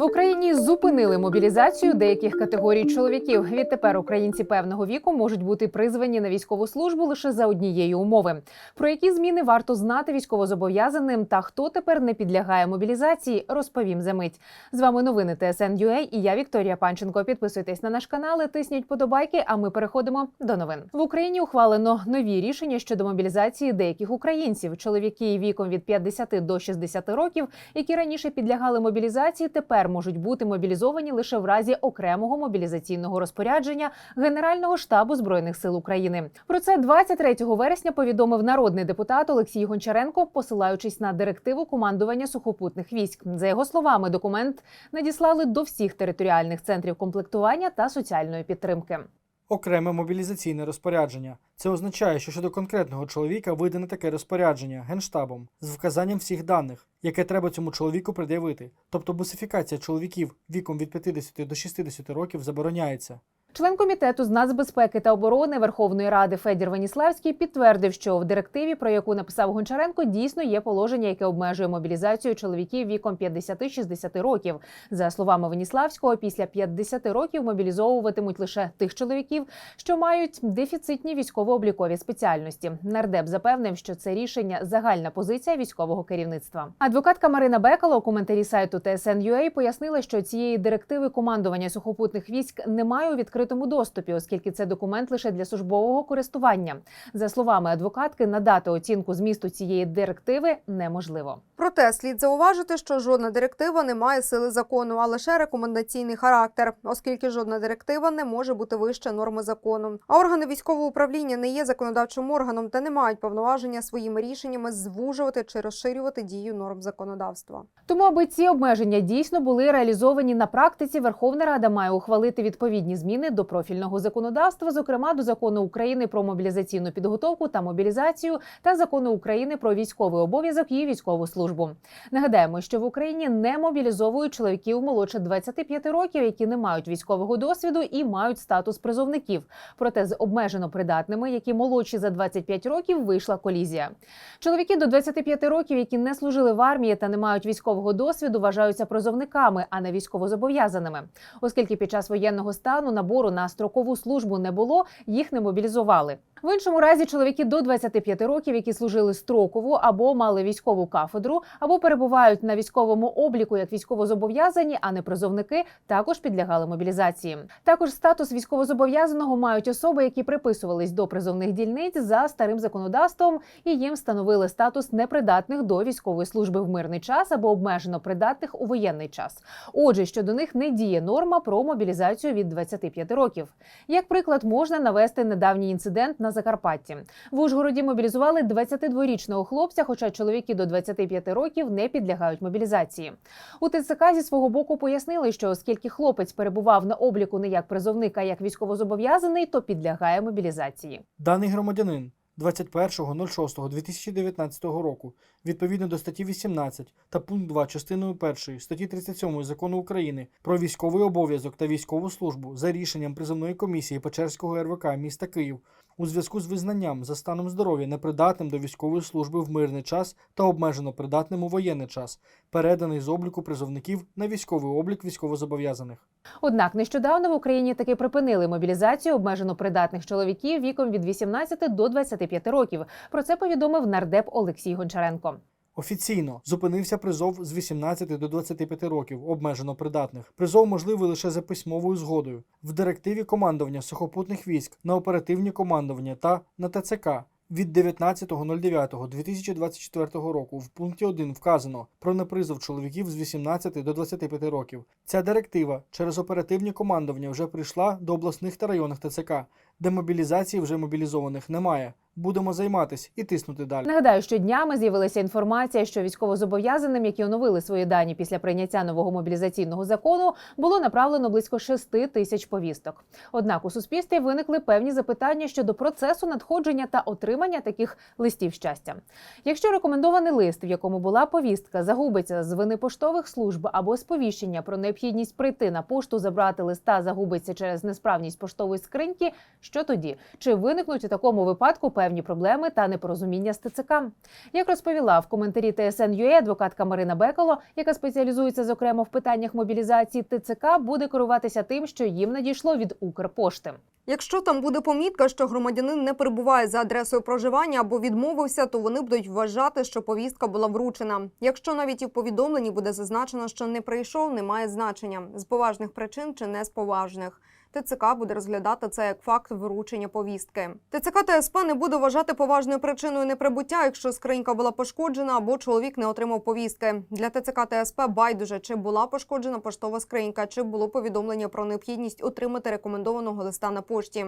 В Україні зупинили мобілізацію деяких категорій чоловіків. Відтепер українці певного віку можуть бути призвані на військову службу лише за однієї умови. Про які зміни варто знати військовозобов'язаним та хто тепер не підлягає мобілізації, розповім за мить. З вами новини ТСН.UA і я Вікторія Панченко. Підписуйтесь на наш канал, тисніть подобайки. А ми переходимо до новин. В Україні ухвалено нові рішення щодо мобілізації деяких українців. Чоловіки віком від 50 до 60 років, які раніше підлягали мобілізації, тепер можуть бути мобілізовані лише в разі окремого мобілізаційного розпорядження Генерального штабу збройних сил України. Про це 23 вересня повідомив народний депутат Олексій Гончаренко, посилаючись на директиву командування сухопутних військ. За його словами, документ надіслали до всіх територіальних центрів комплектування та соціальної підтримки. Окреме мобілізаційне розпорядження. Це означає, що щодо конкретного чоловіка видане таке розпорядження генштабом з вказанням всіх даних, яке треба цьому чоловіку пред'явити. Тобто бусифікація чоловіків віком від 50 до 60 років забороняється. Член комітету з нацбезпеки та оборони Верховної Ради Федір Веніславський підтвердив, що в директиві, про яку написав Гончаренко, дійсно є положення, яке обмежує мобілізацію чоловіків віком 50-60 років. За словами Веніславського, після 50 років мобілізовуватимуть лише тих чоловіків, що мають дефіцитні військово-облікові спеціальності. Нардеп запевнив, що це рішення загальна позиція військового керівництва. Адвокатка Марина Бекало у коментарі сайту TSN.UA пояснила, що цієї директиви командування сухопутних військ немає у відкритому доступі, оскільки це документ лише для службового користування. За словами адвокатки, надати оцінку змісту цієї директиви неможливо. Проте слід зауважити, що жодна директива не має сили закону, а лише рекомендаційний характер, оскільки жодна директива не може бути вище норми закону. А органи військового управління не є законодавчим органом та не мають повноваження своїми рішеннями звужувати чи розширювати дію норм законодавства. Тому, аби ці обмеження дійсно були реалізовані на практиці, Верховна Рада має ухвалити відповідні зміни до профільного законодавства, зокрема до закону України про мобілізаційну підготовку та мобілізацію, та закону України про військовий обов'язок і військову службу. Нагадаємо, що в Україні не мобілізовують чоловіків молодше 25 років, які не мають військового досвіду і мають статус призовників. Проте з обмежено придатними, які молодші за 25 років, вийшла колізія. Чоловіки до 25 років, які не служили в армії та не мають військового досвіду, вважаються призовниками, а не військовозобов'язаними. Оскільки під час воєнного стану набору на строкову службу не було, їх не мобілізували. В іншому разі чоловіки до 25 років, які служили строкову або мали військову кафедру, або перебувають на військовому обліку як військовозобов'язані, а не призовники, також підлягали мобілізації. Також статус військовозобов'язаного мають особи, які приписувались до призовних дільниць за старим законодавством, і їм встановили статус непридатних до військової служби в мирний час або обмежено придатних у воєнний час. Отже, щодо них не діє норма про мобілізацію від 25 років. Як приклад, можна навести недавній інцидент на Закарпатті. В Ужгороді мобілізували 22-річного хлопця, хоча чоловіки до 25 років не підлягають мобілізації. У ТЦК зі свого боку пояснили, що оскільки хлопець перебував на обліку не як призовник, а як військовозобов'язаний, то підлягає мобілізації. Даний громадянин 21.06.2019 року, відповідно до статті 18 та пункт 2 частиною 1 статті 37 Закону України про військовий обов'язок та військову службу за рішенням призовної комісії Печерського РВК міста Київ у зв'язку з визнанням за станом здоров'я непридатним до військової служби в мирний час та обмежено придатним у воєнний час, переданий з обліку призовників на військовий облік військовозобов'язаних. Однак нещодавно в Україні таки припинили мобілізацію обмежено придатних чоловіків віком від 18 до 25 років. Про це повідомив нардеп Олексій Гончаренко. Офіційно зупинився призов з 18 до 25 років обмежено придатних. Призов можливий лише за письмовою згодою в директиві командування сухопутних військ на оперативні командування та на ТЦК. Від 19.09.2024 року в пункті 1 вказано про непризов чоловіків з 18 до 25 років. Ця директива через оперативні командування вже прийшла до обласних та районних ТЦК, де мобілізації вже мобілізованих немає. Будемо займатись і тиснути далі. Нагадаю, що днями з'явилася інформація, що військовозобов'язаним, які оновили свої дані після прийняття нового мобілізаційного закону, було направлено близько 6 тисяч повісток. Однак у суспільстві виникли певні запитання щодо процесу надходження та отримання таких листів щастя. Якщо рекомендований лист, в якому була повістка, загубиться з вини поштових служб або сповіщення про необхідність прийти на пошту, забрати листа, загубиться через несправність поштової скриньки, Що тоді? Чи виникнуть у такому випадку певні проблеми та непорозуміння з ТЦК? Як розповіла в коментарі ТСН.UA адвокатка Марина Бекало, яка спеціалізується зокрема в питаннях мобілізації, ТЦК буде керуватися тим, що їм надійшло від Укрпошти. Якщо там буде помітка, що громадянин не перебуває за адресою проживання або відмовився, то вони будуть вважати, що повістка була вручена. Якщо навіть і в повідомленні буде зазначено, що не прийшов, немає значення з поважних причин чи не з поважних. ТЦК буде розглядати це як факт вручення повістки. ТЦК та СП не буде вважати поважною причиною неприбуття, якщо скринька була пошкоджена або чоловік не отримав повістки. Для ТЦК та СП байдуже чи була пошкоджена поштова скринька, чи було повідомлення про необхідність отримати рекомендованого листа на пошті.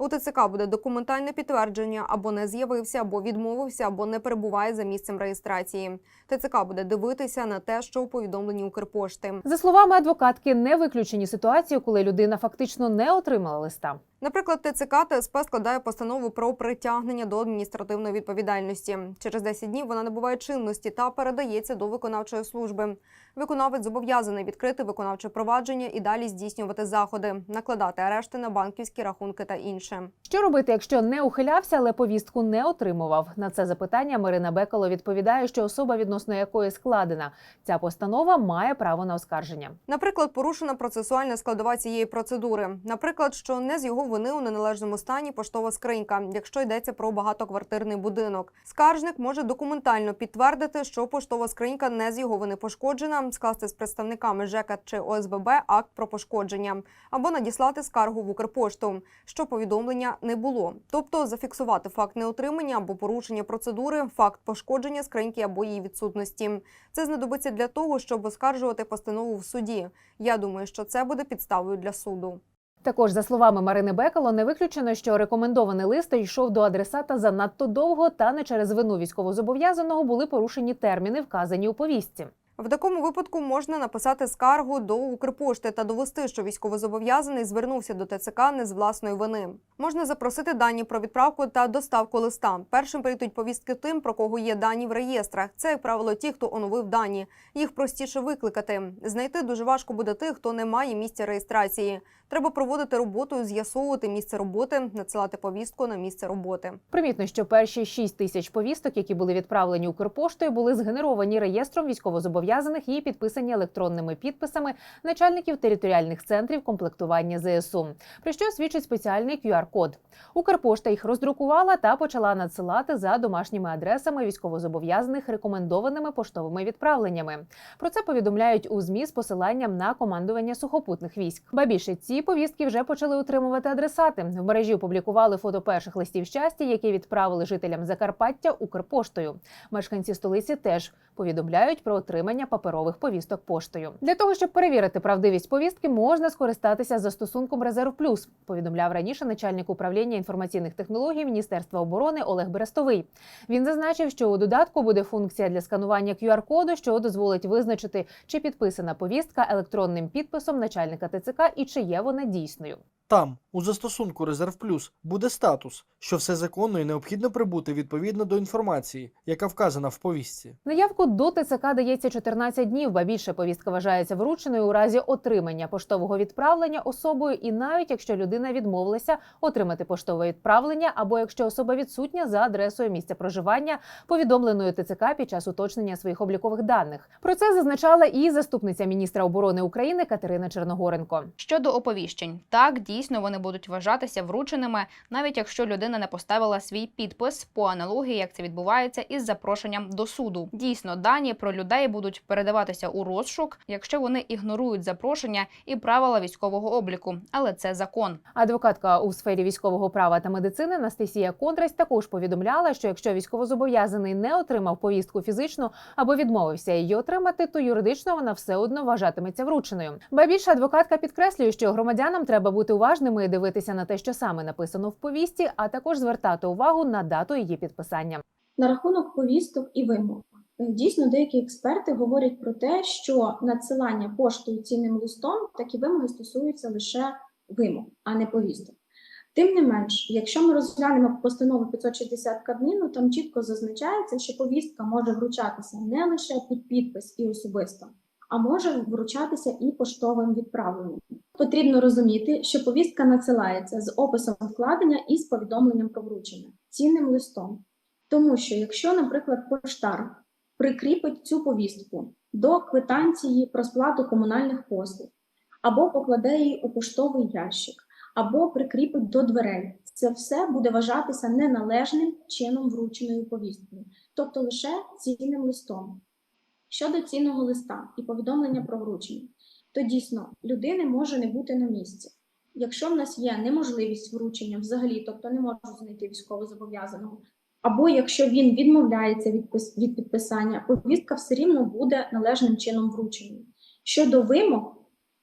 У ТЦК буде документальне підтвердження або не з'явився, або відмовився, або не перебуває за місцем реєстрації. ТЦК буде дивитися на те, що у повідомленні Укрпошти. За словами адвокатки, не виключені ситуації, коли людина фактично не отримала листа. Наприклад, ТЦК та СП складає постанову про притягнення до адміністративної відповідальності. Через 10 днів вона набуває чинності та передається до виконавчої служби. Виконавець зобов'язаний відкрити виконавче провадження і далі здійснювати заходи, накладати арешти на банківські рахунки та інше. Що робити, якщо не ухилявся, але повістку не отримував? На це запитання Марина Бекало відповідає, що особа, відносно якої складена ця постанова, має право на оскарження. Наприклад, порушена процесуальна складова цієї процедури. Наприклад, що не з його вини у неналежному стані поштова скринька, якщо йдеться про багатоквартирний будинок. Скаржник може документально підтвердити, що поштова скринька не з його вини пошкоджена, скласти з представниками ЖЕКа чи ОСББ акт про пошкодження або надіслати скаргу в Укрпошту, що повідомлення не було, тобто зафіксувати факт неотримання або порушення процедури, факт пошкодження скриньки або її відсутності. Це знадобиться для того, щоб оскаржувати постанову в суді. Я думаю, що це буде підставою для суду. Також за словами Марини Бекало, не виключено, що рекомендований лист йшов до адресата занадто довго, та не через вину військовозобов'язаного були порушені терміни, вказані у повістці. В такому випадку можна написати скаргу до Укрпошти та довести, що військовозобов'язаний звернувся до ТЦК не з власної вини. Можна запросити дані про відправку та доставку листа. Першим прийдуть повістки тим, про кого є дані в реєстрах. Це, як правило, ті, хто оновив дані. Їх простіше викликати. Знайти дуже важко буде тих, хто не має місця реєстрації. Треба проводити роботу, з'ясовувати місце роботи, надсилати повістку на місце роботи. Примітно, що перші 6 тисяч повісток, які були відправлені Укрпоштою, були згенеровані реєстром військовозобов'язаних і підписані електронними підписами начальників територіальних центрів комплектування ЗСУ, про що свідчить спеціальний QR-код. Укрпошта їх роздрукувала та почала надсилати за домашніми адресами військовозобов'язаних рекомендованими поштовими відправленнями. Про це повідомляють у змі з посиланням на командування сухопутних військ. Ба більше ці повістки вже почали отримувати адресати. В мережі опублікували фото перших листів щастя, які відправили жителям Закарпаття Укрпоштою. Мешканці столиці теж повідомляють про отримання паперових повісток поштою. Для того щоб перевірити правдивість повістки, можна скористатися застосунком Резерв Плюс. Повідомляв раніше начальник управління інформаційних технологій Міністерства оборони Олег Берестовий. Він зазначив, що у додатку буде функція для сканування QR-коду, що дозволить визначити, чи підписана повістка електронним підписом начальника ТЦК і чи є вона дійсною. Там, у застосунку Резерв Плюс, буде статус, що все законно і необхідно прибути відповідно до інформації, яка вказана в повістці. На явку до ТЦК дається 14 днів, ба більше повістка вважається врученою у разі отримання поштового відправлення особою, і навіть якщо людина відмовилася отримати поштове відправлення, або якщо особа відсутня за адресою місця проживання, повідомленою ТЦК під час уточнення своїх облікових даних. Про це зазначала і заступниця міністра оборони України Катерина Черногоренко. Щодо оповіщень, так дійсно вони будуть вважатися врученими, навіть якщо людина не поставила свій підпис по аналогії, як це відбувається із запрошенням до суду. Дійсно, дані про людей будуть передаватися у розшук, якщо вони ігнорують запрошення і правила військового обліку, але це закон. Адвокатка у сфері військового права та медицини Анастасія Контрась також повідомляла, що якщо військовозобов'язаний не отримав повістку фізично або відмовився її отримати, то юридично вона все одно вважатиметься врученою. Ба більше адвокатка підкреслює, що громадянам треба бути уважними дивитися на те, що саме написано в повісті, а також звертати увагу на дату її підписання. На рахунок повісток і вимог. Е, Дійсно, деякі експерти говорять про те, що надсилання поштою цінним листом такі вимоги стосуються лише вимог, а не повісток. Тим не менш, якщо ми розглянемо постанову 560 Кабміну, там чітко зазначається, що повістка може вручатися не лише під підпис і особисто, а може вручатися і поштовим відправленням. потрібно розуміти, що повістка надсилається з описом вкладення і з повідомленням про вручення цінним листом. Тому що, якщо, наприклад, поштар прикріпить цю повістку до квитанції про сплату комунальних послуг, або покладе її у поштовий ящик, або прикріпить до дверей, це все буде вважатися неналежним чином врученою повісткою, тобто лише цінним листом. Щодо цінного листа і повідомлення про вручення, то дійсно людини може не бути на місці. Якщо в нас є неможливість вручення взагалі, тобто не можу знайти військовозобов'язаного, або якщо він відмовляється від, від підписання, повістка все рівно буде належним чином вручення. Щодо вимог,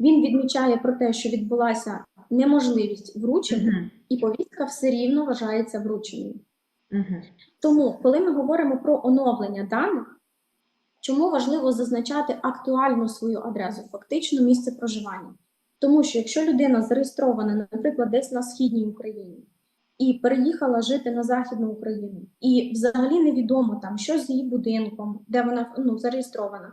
Він відмічає про те, що відбулася неможливість вручення, і повістка все рівно вважається врученою. Тому, коли ми говоримо про оновлення даних, чому важливо зазначати актуальну свою адресу, фактично місце проживання? Тому що якщо людина зареєстрована, наприклад, десь на східній Україні і переїхала жити на Західну Україну, і взагалі невідомо там, що з її будинком, де вона ну, зареєстрована,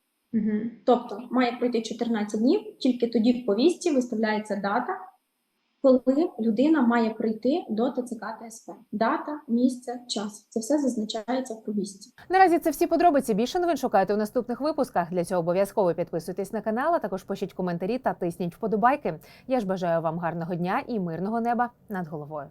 Тобто має пройти 14 днів, тільки тоді в повісті виставляється дата, коли людина має прийти до ТЦК ТСП. Дата, місце, час. Це все зазначається в повісті. Наразі це всі подробиці. Більше новин шукайте у наступних випусках. Для цього обов'язково підписуйтесь на канал, а також пишіть коментарі та тисніть вподобайки. Я ж бажаю вам гарного дня і мирного неба над головою.